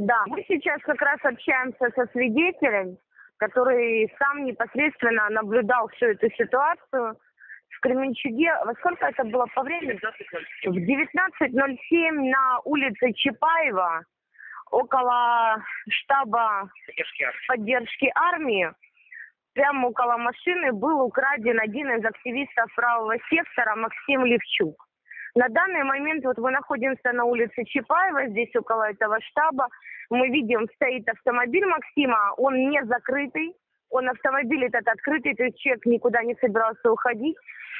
Да, мы сейчас как раз общаемся со свидетелем, который сам непосредственно наблюдал всю эту ситуацию в Кременчуге. Во сколько это было по времени? В 19.07 на улице Чапаева, около штаба поддержки армии, прямо около машины был украден один из активистов правого сектора Максим Левчук. На данный момент вот мы находимся на улице Чапаева, здесь около этого штаба. Мы видим, стоит автомобиль Максима, он не закрытый, он автомобиль этот открытый, то есть человек никуда не собирался уходить.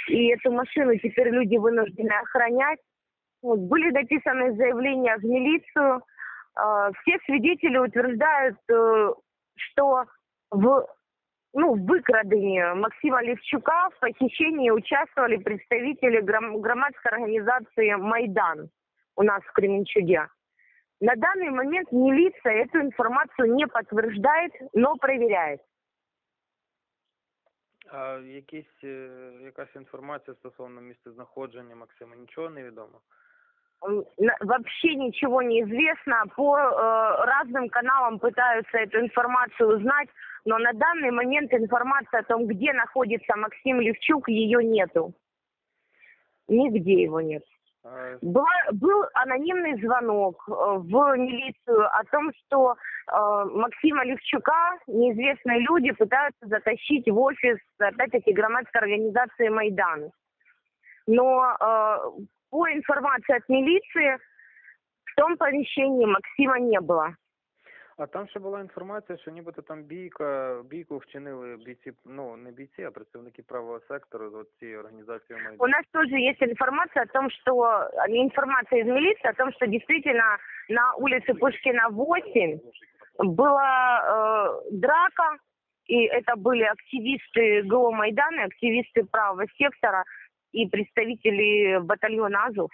И эту машину теперь люди вынуждены охранять. Вот, были написаны заявления в милицию. Э, все свидетели утверждают, э, что в ну, в выкрадении Максима Левчука в похищении участвовали представители гром- громадской организации «Майдан» у нас в Кременчуге. На данный момент милиция эту информацию не подтверждает, но проверяет. А якісь, е, якась інформація стосовно місцезнаходження Максима нічого не відомо? Вообще ничего не известно. По э, разным каналам пытаются эту информацию узнать, но на данный момент информация о том, где находится Максим Левчук, ее нету. Нигде его нет. А, Была, был анонимный звонок э, в милицию о том, что э, Максима Левчука неизвестные люди пытаются затащить в офис, опять-таки, громадской организации «Майдан». Но э, по информации от милиции, в том помещении Максима не было. а там ще була інформація, що нібито там бійка, бійку вчинили бійці, ну не бійці, а представники правого сектору з цієї організації У Майдан. нас тоже есть информация о том, что э, информация из милиции о том, что действительно на улице Пушкина 8 была э, драка, и это были активисты ГО Майдана, активисты правого сектора и представители батальона Азов.